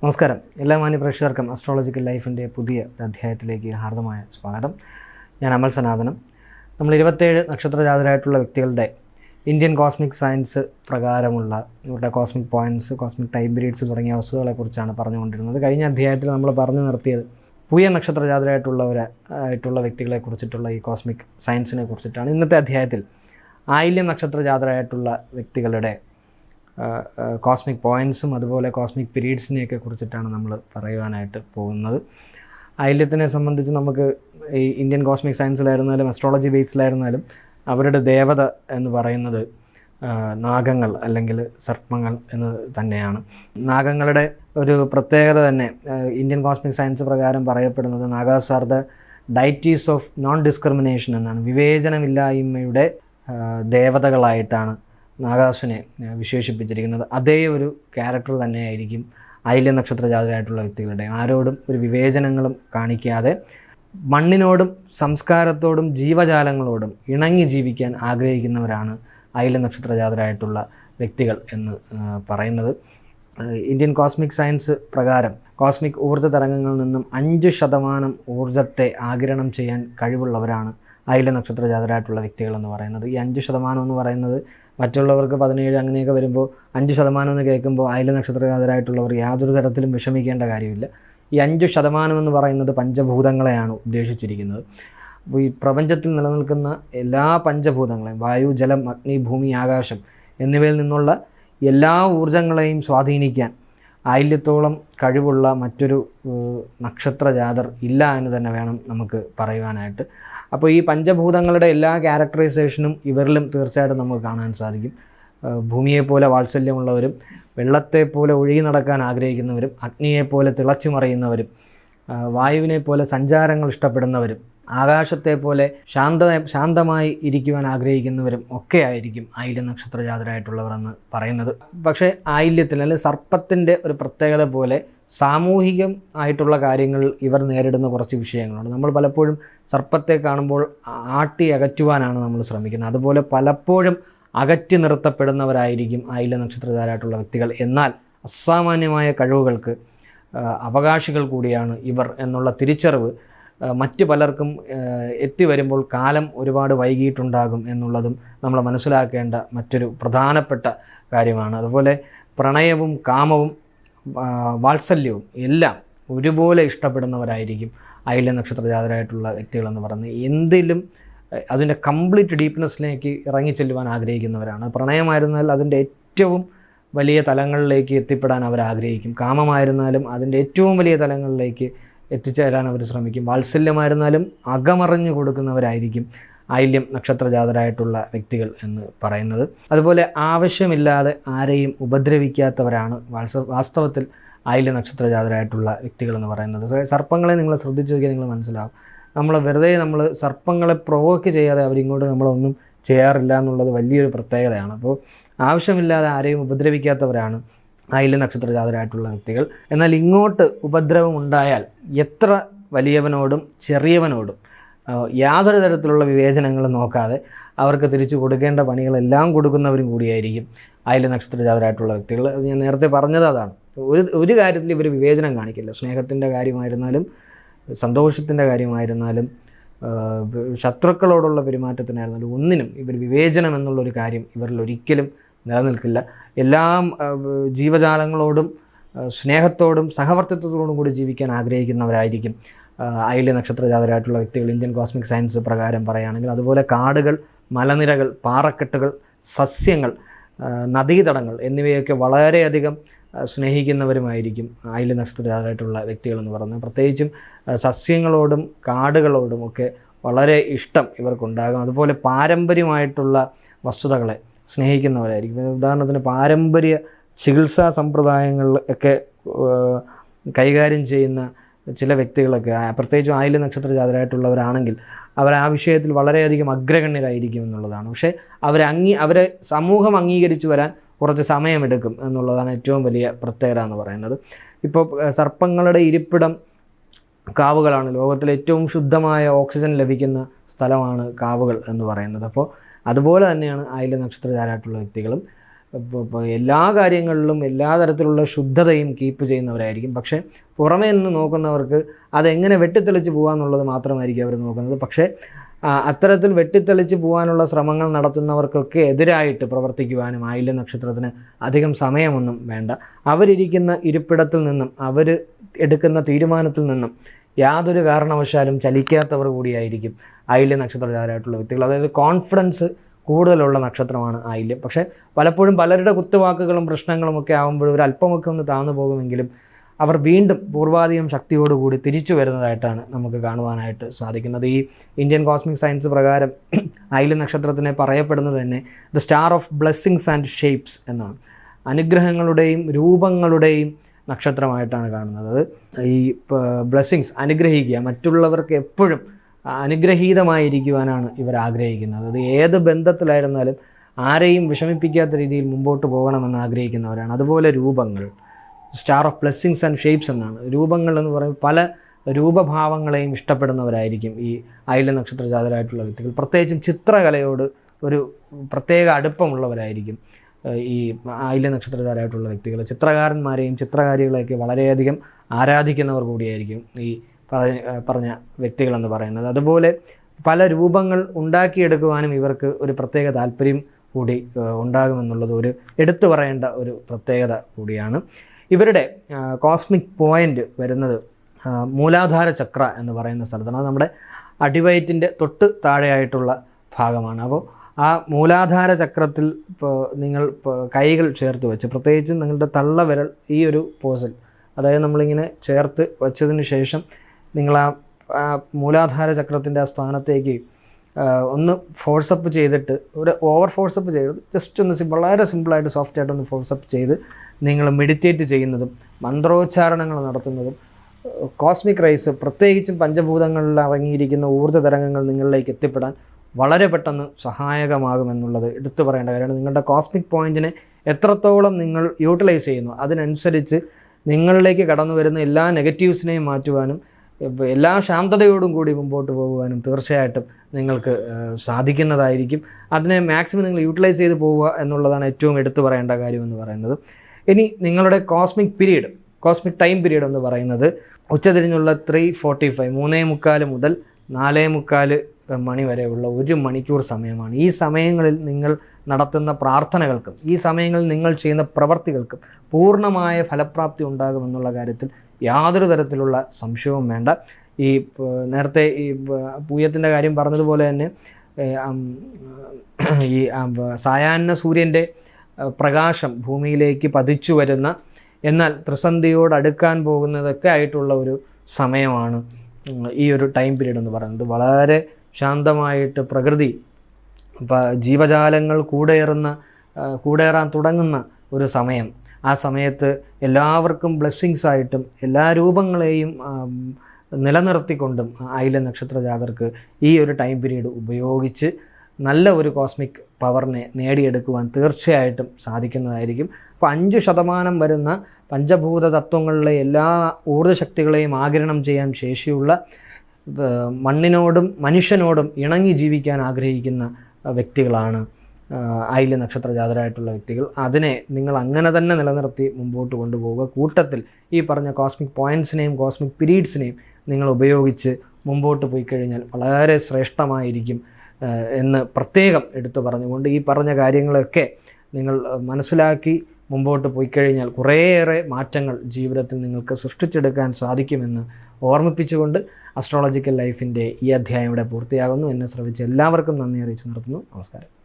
നമസ്കാരം. എല്ലാ മാന്യ പ്രേക്ഷകർക്കും അസ്ട്രോളജിക്കൽ ലൈഫിന്റെ പുതിയ അധ്യായത്തിലേക്ക് ഹാർദമായ സ്വാഗതം. ഞാൻ അമൽ സനാതനം. നമ്മൾ ഇരുപത്തേഴ് നക്ഷത്രജാതരായിട്ടുള്ള വ്യക്തികളുടെ ഇന്ത്യൻ കോസ്മിക് സയൻസ് പ്രകാരമുള്ള ഇവരുടെ cosmic points cosmic time periods തുടങ്ങിയ വസ്തുക്കളെക്കുറിച്ചാണ് പറഞ്ഞുകൊണ്ടിരുന്നത്. കഴിഞ്ഞ അധ്യായത്തിൽ നമ്മൾ പറഞ്ഞു നിർത്തിയത് പുയ നക്ഷത്രജാതരായിട്ടുള്ളവർ ആയിട്ടുള്ള വ്യക്തികളെ കുറിച്ചിട്ടുള്ള ഈ കോസ്മിക് സയൻസിനെ കുറിച്ചിട്ടാണ്. ഇന്നത്തെ അധ്യായത്തിൽ ആയില്യം നക്ഷത്രജാതരായിട്ടുള്ള വ്യക്തികളുടെ കോസ്മിക് പോയിൻസും അതുപോലെ കോസ്മിക് പീരീഡ്സിനെയൊക്കെ കുറിച്ചിട്ടാണ് നമ്മൾ പറയുവാനായിട്ട് പോകുന്നത്. ഐല്യത്തിനെ സംബന്ധിച്ച് നമുക്ക് ഈ ഇന്ത്യൻ കോസ്മിക് സയൻസിലായിരുന്നാലും അസ്ട്രോളജി ബേസിലായിരുന്നാലും അവരുടെ ദേവത എന്ന് പറയുന്നത് നാഗങ്ങൾ അല്ലെങ്കിൽ സർപ്പങ്ങൾ എന്ന് തന്നെയാണ്. നാഗങ്ങളുടെ ഒരു പ്രത്യേകത തന്നെ ഇന്ത്യൻ കോസ്മിക് സയൻസ് പ്രകാരം പറയപ്പെടുന്നത് Nagas are the deities of non discrimination എന്നാണ്. വിവേചനമില്ലായ്മയുടെ ദേവതകളായിട്ടാണ് നാഗാസിനെ വിശേഷിപ്പിച്ചിരിക്കുന്നത് അതേ ഒരു ക്യാരക്ടർ തന്നെയായിരിക്കും അയല്യ നക്ഷത്ര ജാതരായിട്ടുള്ള വ്യക്തികളുടെ. ആരോടും ഒരു വിവേചനങ്ങളും കാണിക്കാതെ മണ്ണിനോടും സംസ്കാരത്തോടും ജീവജാലങ്ങളോടും ഇണങ്ങി ജീവിക്കാൻ ആഗ്രഹിക്കുന്നവരാണ് അയല്യ നക്ഷത്ര ജാതരായിട്ടുള്ള വ്യക്തികൾ എന്ന് പറയുന്നത്. ഇന്ത്യൻ കോസ്മിക് സയൻസ് പ്രകാരം കോസ്മിക് ഊർജ തരംഗങ്ങളിൽ നിന്നും അഞ്ച് ശതമാനം ഊർജത്തെ ആഗിരണം ചെയ്യാൻ കഴിവുള്ളവരാണ് അയല്യ നക്ഷത്ര ജാതരായിട്ടുള്ള വ്യക്തികൾ എന്ന് പറയുന്നത്. ഈ അഞ്ച് ശതമാനം എന്ന് പറയുന്നത് മറ്റുള്ളവർക്ക് പതിനേഴ് അങ്ങനെയൊക്കെ വരുമ്പോൾ അഞ്ച് ശതമാനം എന്ന് കേൾക്കുമ്പോൾ അയൽ നക്ഷത്രജാതരായിട്ടുള്ളവർ യാതൊരു തരത്തിലും വിഷമിക്കേണ്ട കാര്യമില്ല. ഈ അഞ്ച് ശതമാനം എന്ന് പറയുന്നത് പഞ്ചഭൂതങ്ങളെയാണ് ഉദ്ദേശിച്ചിരിക്കുന്നത്. അപ്പോൾ ഈ പ്രപഞ്ചത്തിൽ നിലനിൽക്കുന്ന എല്ലാ പഞ്ചഭൂതങ്ങളെയും വായു ജലം അഗ്നി ഭൂമി ആകാശം എന്നിവയിൽ നിന്നുള്ള എല്ലാ ഊർജങ്ങളെയും സ്വാധീനിക്കാൻ ആയില്യത്തോളം കഴിവുള്ള മറ്റൊരു നക്ഷത്ര നക്ഷത്രജാതർ ഇല്ല എന്ന് തന്നെ വേണം നമുക്ക് പറയുവാനായിട്ട്. അപ്പോൾ ഈ പഞ്ചഭൂതങ്ങളുടെ എല്ലാ ക്യാരക്ടറൈസേഷനും ഇവരിലും തീർച്ചയായിട്ടും നമുക്ക് കാണാൻ സാധിക്കും. ഭൂമിയെപ്പോലെ വാത്സല്യമുള്ളവരും വെള്ളത്തെപ്പോലെ ഒഴുകി നടക്കാൻ ആഗ്രഹിക്കുന്നവരും അഗ്നിയെപ്പോലെ തിളച്ചു മറിയുന്നവരും ആ, വായുവിനെ പോലെ സഞ്ചാരങ്ങൾ ഇഷ്ടപ്പെടുന്നവരും ആകാശത്തെ പോലെ ശാന്ത ശാന്തമായി ഇരിക്കുവാൻ ആഗ്രഹിക്കുന്നവരും ഒക്കെ ആയിരിക്കും ആയില്യ നക്ഷത്ര ജാതരായിട്ടുള്ളവർ എന്ന് പറയുന്നത്. പക്ഷേ ആയില്യത്തിൽ അല്ലെങ്കിൽ സർപ്പത്തിന്റെ ഒരു പ്രത്യേകത പോലെ സാമൂഹികം ആയിട്ടുള്ള കാര്യങ്ങൾ ഇവർ നേരിടുന്ന കുറച്ച് വിഷയങ്ങളുണ്ട്. നമ്മൾ പലപ്പോഴും സർപ്പത്തെ കാണുമ്പോൾ ആട്ടി അകറ്റുവാനാണ് നമ്മൾ ശ്രമിക്കുന്നത്. അതുപോലെ പലപ്പോഴും അകറ്റി നിർത്തപ്പെടുന്നവരായിരിക്കും ആയില്യ നക്ഷത്രജാതരായിട്ടുള്ള വ്യക്തികൾ. എന്നാൽ അസാമാന്യമായ കഴിവുകൾക്ക് അവകാശികൾ കൂടിയാണ് ഇവർ എന്നുള്ള തിരിച്ചറിവ് മറ്റ് പലർക്കും എത്തിവരുമ്പോൾ എത്തി വരുമ്പോൾ കാലം ഒരുപാട് വൈകിയിട്ടുണ്ടാകും എന്നുള്ളതും നമ്മൾ മനസ്സിലാക്കേണ്ട മറ്റൊരു പ്രധാനപ്പെട്ട കാര്യമാണ്. അതുപോലെ പ്രണയവും കാമവും വാത്സല്യവും എല്ലാം ഒരുപോലെ ഇഷ്ടപ്പെടുന്നവരായിരിക്കും അയില നക്ഷത്രജാതരായിട്ടുള്ള വ്യക്തികളെന്ന് പറഞ്ഞ് എന്തിലും അതിന്റെ കംപ്ലീറ്റ് ഡീപ്നെസ്സിലേക്ക് ഇറങ്ങിച്ചെല്ലുവാൻ ആഗ്രഹിക്കുന്നവരാണ്. പ്രണയമായിരുന്നാൽ അതിന്റെ ഏറ്റവും വലിയ തലങ്ങളിലേക്ക് എത്തിപ്പെടാൻ അവർ ആഗ്രഹിക്കും. കാമമായിരുന്നാലും അതിന്റെ ഏറ്റവും വലിയ തലങ്ങളിലേക്ക് എത്തിച്ചേരാൻ അവർ ശ്രമിക്കും. വാത്സല്യമായിരുന്നാലും അകമറിഞ്ഞു കൊടുക്കുന്നവരായിരിക്കും ആയില്യം നക്ഷത്രജാതരായിട്ടുള്ള വ്യക്തികൾ എന്ന് പറയുന്നത്. അതുപോലെ ആവശ്യമില്ലാതെ ആരെയും ഉപദ്രവിക്കാത്തവരാണ് വാത്സ വാസ്തവത്തിൽ ആയില്യ നക്ഷത്രജാതരായിട്ടുള്ള വ്യക്തികൾ എന്ന് പറയുന്നത്. സർപ്പങ്ങളെ നിങ്ങൾ ശ്രദ്ധിച്ചു നോക്കിയാൽ നിങ്ങൾ മനസ്സിലാവും. നമ്മൾ വെറുതെ നമ്മൾ സർപ്പങ്ങളെ പ്രൊവോക്ക് ചെയ്യാതെ അവരിങ്ങോട്ട് നമ്മളൊന്നും ചെയ്യാറില്ല എന്നുള്ളത് വലിയൊരു പ്രത്യേകതയാണ്. അപ്പോൾ ആവശ്യമില്ലാതെ ആരെയും ഉപദ്രവിക്കാത്തവരാണ് ആയില്യ നക്ഷത്രജാതരായിട്ടുള്ള വ്യക്തികൾ. എന്നാൽ ഇങ്ങോട്ട് ഉപദ്രവം ഉണ്ടായാൽ എത്ര വലിയവനോടും ചെറിയവനോടും യാതൊരു തരത്തിലുള്ള വിവേചനങ്ങളും നോക്കാതെ അവർക്ക് തിരിച്ചു കൊടുക്കേണ്ട പണികളെല്ലാം കൊടുക്കുന്നവരും കൂടിയായിരിക്കും ആയില്യ നക്ഷത്രജാതരായിട്ടുള്ള വ്യക്തികൾ. അത് ഞാൻ നേരത്തെ പറഞ്ഞത് അതാണ്. ഒരു ഒരു കാര്യത്തിൽ ഇവർ വിവേചനം കാണിക്കില്ല. സ്നേഹത്തിന്റെ കാര്യമായിരുന്നാലും സന്തോഷത്തിന്റെ കാര്യമായിരുന്നാലും ശത്രുക്കളോടുള്ള പെരുമാറ്റത്തിനായിരുന്നാലും ഒന്നിനും ഇവർ വിവേചനം എന്നുള്ളൊരു കാര്യം ഇവരിൽ ഒരിക്കലും നിലനിൽക്കില്ല. എല്ലാം ജീവജാലങ്ങളോടും സ്നേഹത്തോടും സഹവർത്തിത്വത്തോടും കൂടി ജീവിക്കാൻ ആഗ്രഹിക്കുന്നവരായിരിക്കും അയില്യ നക്ഷത്രജാതരായിട്ടുള്ള വ്യക്തികൾ. ഇന്ത്യൻ കോസ്മിക് സയൻസ് പ്രകാരം പറയുകയാണെങ്കിൽ അതുപോലെ കാടുകൾ മലനിരകൾ പാറക്കെട്ടുകൾ സസ്യങ്ങൾ നദീതടങ്ങൾ എന്നിവയൊക്കെ വളരെയധികം സ്നേഹിക്കുന്നവരുമായിരിക്കും അയില്യ നക്ഷത്രജാതരായിട്ടുള്ള വ്യക്തികളെന്ന് പറയുന്നത്. പ്രത്യേകിച്ചും സസ്യങ്ങളോടും കാടുകളോടും ഒക്കെ വളരെ ഇഷ്ടം ഇവർക്കുണ്ടാകും. അതുപോലെ പാരമ്പര്യമായിട്ടുള്ള വസ്തുതകളെ സ്നേഹിക്കുന്നവരായിരിക്കും. ഉദാഹരണത്തിന് പാരമ്പര്യ ചികിത്സാ സമ്പ്രദായങ്ങളിൽ ഒക്കെ കൈകാര്യം ചെയ്യുന്ന ചില വ്യക്തികളൊക്കെ പ്രത്യേകിച്ചും ആയില്യ നക്ഷത്ര ജാതരായിട്ടുള്ളവരാണെങ്കിൽ അവർ ആ വിഷയത്തിൽ വളരെയധികം അഗ്രഗണ്യരായിരിക്കും എന്നുള്ളതാണ്. പക്ഷേ അവരെ അംഗീ അവരെ സമൂഹം അംഗീകരിച്ചു വരാൻ കുറച്ച് സമയമെടുക്കും എന്നുള്ളതാണ് ഏറ്റവും വലിയ പ്രത്യേകത എന്ന് പറയുന്നത്. ഇപ്പോൾ സർപ്പങ്ങളുടെ ഇരിപ്പിടം കാവുകളാണ്. ലോകത്തിലെ ഏറ്റവും ശുദ്ധമായ ഓക്സിജൻ ലഭിക്കുന്ന സ്ഥലമാണ് കാവുകൾ എന്ന് പറയുന്നത്. അപ്പോൾ അതുപോലെ തന്നെയാണ് ആയില നക്ഷത്രജാരായിട്ടുള്ള വ്യക്തികളും. എല്ലാ കാര്യങ്ങളിലും എല്ലാ തരത്തിലുള്ള ശുദ്ധതയും കീപ്പ് ചെയ്യുന്നവരായിരിക്കും. പക്ഷേ പുറമേ നിന്ന് നോക്കുന്നവർക്ക് അതെങ്ങനെ വെട്ടിത്തെളിച്ച് പോകാമെന്നുള്ളത് മാത്രമായിരിക്കും അവർ നോക്കുന്നത്. പക്ഷേ അത്തരത്തിൽ വെട്ടിത്തെളിച്ച് പോകാനുള്ള ശ്രമങ്ങൾ നടത്തുന്നവർക്കൊക്കെ എതിരായിട്ട് പ്രവർത്തിക്കുവാനും ആയില്യ നക്ഷത്രത്തിന് അധികം സമയമൊന്നും വേണ്ട. അവരിരിക്കുന്ന ഇരിപ്പിടത്തിൽ നിന്നും അവർ എടുക്കുന്ന തീരുമാനത്തിൽ നിന്നും യാതൊരു കാരണവശാലും ചലിക്കാത്തവർ കൂടിയായിരിക്കും ആയില്യം നക്ഷത്രജാതരായിട്ടുള്ള വ്യക്തികൾ. അതായത് കോൺഫിഡൻസ് കൂടുതലുള്ള നക്ഷത്രമാണ് ആയില്യം പക്ഷേ പലപ്പോഴും പലരുടെ കുത്തുവാക്കുകളും പ്രശ്നങ്ങളും ഒക്കെ ആകുമ്പോൾ ഒരു അല്പമൊക്കെ ഒന്ന് താന്നു പോകുമെങ്കിലും അവർ വീണ്ടും പൂർവാധികം ശക്തിയോടുകൂടി തിരിച്ചു വരുന്നതായിട്ടാണ് നമുക്ക് കാണുവാനായിട്ട് സാധിക്കുന്നത്. ഈ ഇന്ത്യൻ കോസ്മിക് സയൻസ് പ്രകാരം ആയില്യ നക്ഷത്രത്തിനെ പറയപ്പെടുന്നത് തന്നെ the star of blessings and shapes എന്നാണ്. അനുഗ്രഹങ്ങളുടെയും രൂപങ്ങളുടെയും നക്ഷത്രമായിട്ടാണ് കാണുന്നത്. അത് ഈ ബ്ലെസ്സിങ്സ് അനുഗ്രഹിക്കുക. മറ്റുള്ളവർക്ക് എപ്പോഴും അനുഗ്രഹീതമായിരിക്കുവാനാണ് ഇവർ ആഗ്രഹിക്കുന്നത്. അത് ഏത് ബന്ധത്തിലായിരുന്നാലും ആരെയും വിഷമിപ്പിക്കാത്ത രീതിയിൽ മുമ്പോട്ട് പോകണമെന്ന് ആഗ്രഹിക്കുന്നവരാണ്. അതുപോലെ രൂപങ്ങൾ. Star of blessings and shapes എന്നാണ്. രൂപങ്ങൾ എന്ന് പറയുമ്പോൾ പല രൂപഭാവങ്ങളെയും ഇഷ്ടപ്പെടുന്നവരായിരിക്കും ഈ അയല നക്ഷത്ര ജാതരായിട്ടുള്ള വ്യക്തികൾ. പ്രത്യേകിച്ചും ചിത്രകലയോട് ഒരു പ്രത്യേക അടുപ്പമുള്ളവരായിരിക്കും. ഈ ആയില നക്ഷത്രധാരായിട്ടുള്ള വ്യക്തികൾ ചിത്രകാരന്മാരെയും ചിത്രകാരികളെയൊക്കെ വളരെയധികം ആരാധിക്കുന്നവർ കൂടിയായിരിക്കും ഈ പറഞ്ഞ വ്യക്തികളെന്ന് പറയുന്നത്. അതുപോലെ പല രൂപങ്ങൾ ഉണ്ടാക്കിയെടുക്കുവാനും ഇവർക്ക് ഒരു പ്രത്യേക താല്പര്യം കൂടി ഉണ്ടാകുമെന്നുള്ളത് ഒരു എടുത്തു പറയേണ്ട ഒരു പ്രത്യേകത കൂടിയാണ്. ഇവരുടെ കോസ്മിക് പോയിന്റ് വരുന്നത് മൂലാധാര ചക്ര എന്ന് പറയുന്ന സ്ഥലത്താണ്. നമ്മുടെ അടിവയറ്റിന്റെ തൊട്ട് താഴെയായിട്ടുള്ള ഭാഗമാണ്. അപ്പോൾ ആ മൂലാധാര ചക്രത്തിൽ നിങ്ങൾ കൈകൾ ചേർത്ത് വെച്ച് പ്രത്യേകിച്ച് നിങ്ങളുടെ തള്ള വിരൽ ഈ ഒരു പോസിൽ അതായത് നമ്മളിങ്ങനെ ചേർത്ത് വെച്ചതിന് ശേഷം നിങ്ങൾ ആ മൂലാധാര ചക്രത്തിന്റെ ആ സ്ഥാനത്തേക്ക് ഒന്ന് ഫോഴ്സപ്പ് ചെയ്തിട്ട് ഒരു ഓവർ ഫോഴ്സപ്പ് ചെയ്ത് ജസ്റ്റ് ഒന്ന് വളരെ സിമ്പിളായിട്ട് സോഫ്റ്റ് ആയിട്ട് ഒന്ന് ഫോഴ്സപ്പ് ചെയ്ത് നിങ്ങൾ മെഡിറ്റേറ്റ് ചെയ്യുന്നതും മന്ത്രോച്ചാരണങ്ങൾ നടത്തുന്നതും കോസ്മിക് റൈസ് പ്രത്യേകിച്ചും പഞ്ചഭൂതങ്ങളിൽ അടങ്ങിയിരിക്കുന്ന ഊർജ തരംഗങ്ങൾ നിങ്ങളിലേക്ക് എത്തിപ്പെടാൻ വളരെ പെട്ടെന്ന് സഹായകമാകുമെന്നുള്ളത് എടുത്തു പറയേണ്ട കാര്യമാണ്. നിങ്ങളുടെ കോസ്മിക് പോയിന്റിനെ എത്രത്തോളം നിങ്ങൾ യൂട്ടിലൈസ് ചെയ്യുന്നു അതിനനുസരിച്ച് നിങ്ങളിലേക്ക് കടന്നു വരുന്ന എല്ലാ നെഗറ്റീവ്സിനെയും മാറ്റുവാനും എല്ലാ ശാന്തതയോടും കൂടി മുമ്പോട്ട് പോകുവാനും തീർച്ചയായിട്ടും നിങ്ങൾക്ക് സാധിക്കുന്നതായിരിക്കും. അതിനെ മാക്സിമം നിങ്ങൾ യൂട്ടിലൈസ് ചെയ്ത് പോവുക എന്നുള്ളതാണ് ഏറ്റവും എടുത്തു പറയേണ്ട കാര്യം എന്ന് പറയുന്നത്. ഇനി നിങ്ങളുടെ cosmic period cosmic time period എന്ന് പറയുന്നത് ഉച്ചതിരിഞ്ഞുള്ള ത്രീ ഫോർട്ടി ഫൈവ് മൂന്നേ മുക്കാൽ മുതൽ നാലേ മുക്കാൽ മണി വരെയുള്ള ഒരു മണിക്കൂർ സമയമാണ്. ഈ സമയങ്ങളിൽ നിങ്ങൾ നടത്തുന്ന പ്രാർത്ഥനകൾക്കും ഈ സമയങ്ങളിൽ നിങ്ങൾ ചെയ്യുന്ന പ്രവർത്തികൾക്കും പൂർണമായ ഫലപ്രാപ്തി ഉണ്ടാകുമെന്നുള്ള കാര്യത്തിൽ യാതൊരു തരത്തിലുള്ള സംശയവും വേണ്ട. ഈ നേരത്തെ ഈ പൂയത്തിന്റെ കാര്യം പറഞ്ഞതുപോലെ തന്നെ ഈ സായാഹ്ന സൂര്യന്റെ പ്രകാശം ഭൂമിയിലേക്ക് പതിച്ചു വരുന്ന എന്നാൽ ത്രിസന്ധിയോട് അടുക്കാൻ പോകുന്നതൊക്കെ ആയിട്ടുള്ള ഒരു സമയമാണ് ഈ ഒരു ടൈം പീരീഡ് എന്ന് പറയുന്നത്. വളരെ ശാന്തമായിട്ട് പ്രകൃതി ജീവജാലങ്ങൾ കൂടെയേറുന്ന കൂടേറാൻ തുടങ്ങുന്ന ഒരു സമയം. ആ സമയത്ത് എല്ലാവർക്കും ബ്ലെസ്സിങ്സ് ആയിട്ടും എല്ലാ രൂപങ്ങളെയും നിലനിർത്തിക്കൊണ്ടും ആയില്യ നക്ഷത്ര ജാതർക്ക് ഈ ഒരു ടൈം പീരീഡ് ഉപയോഗിച്ച് നല്ല ഒരു കോസ്മിക് പവറിനെ നേടിയെടുക്കുവാൻ തീർച്ചയായിട്ടും സാധിക്കുന്നതായിരിക്കും. അപ്പോൾ അഞ്ച് ശതമാനം വരുന്ന പഞ്ചഭൂത തത്വങ്ങളിലെ എല്ലാ ഊർജശക്തികളെയും ആഗിരണം ചെയ്യാൻ ശേഷിയുള്ള മണ്ണിനോടും മനുഷ്യനോടും ഇണങ്ങി ജീവിക്കാൻ ആഗ്രഹിക്കുന്ന വ്യക്തികളാണ് അയിൽ നക്ഷത്ര ജാതരായിട്ടുള്ള വ്യക്തികൾ. അതിനെ നിങ്ങൾ അങ്ങനെ തന്നെ നിലനിർത്തി മുമ്പോട്ട് കൊണ്ടുപോവുക. കൂട്ടത്തിൽ ഈ പറഞ്ഞ കോസ്മിക് പോയിന്റ്സിനെയും കോസ്മിക് പീരീഡ്സിനെയും നിങ്ങൾ ഉപയോഗിച്ച് മുമ്പോട്ട് പോയി കഴിഞ്ഞാൽ വളരെ ശ്രേഷ്ഠമായിരിക്കും എന്ന് പ്രത്യേകം എടുത്തു പറഞ്ഞുകൊണ്ട് ഈ പറഞ്ഞ കാര്യങ്ങളൊക്കെ നിങ്ങൾ മനസ്സിലാക്കി മുമ്പോട്ട് പോയി കഴിഞ്ഞാൽ കുറേയേറെ മാറ്റങ്ങൾ ജീവിതത്തിൽ നിങ്ങൾക്ക് സൃഷ്ടിച്ചെടുക്കാൻ സാധിക്കുമെന്ന് ഓർമ്മിപ്പിച്ചുകൊണ്ട് അസ്ട്രോളജിക്കൽ ലൈഫിന്റെ ഈ അധ്യായം ഇവിടെ പൂർത്തിയാകുന്നു. എന്നെ ശ്രമിച്ച എല്ലാവർക്കും നന്ദി അറിയിച്ചു നിർത്തുന്നു നമസ്കാരം.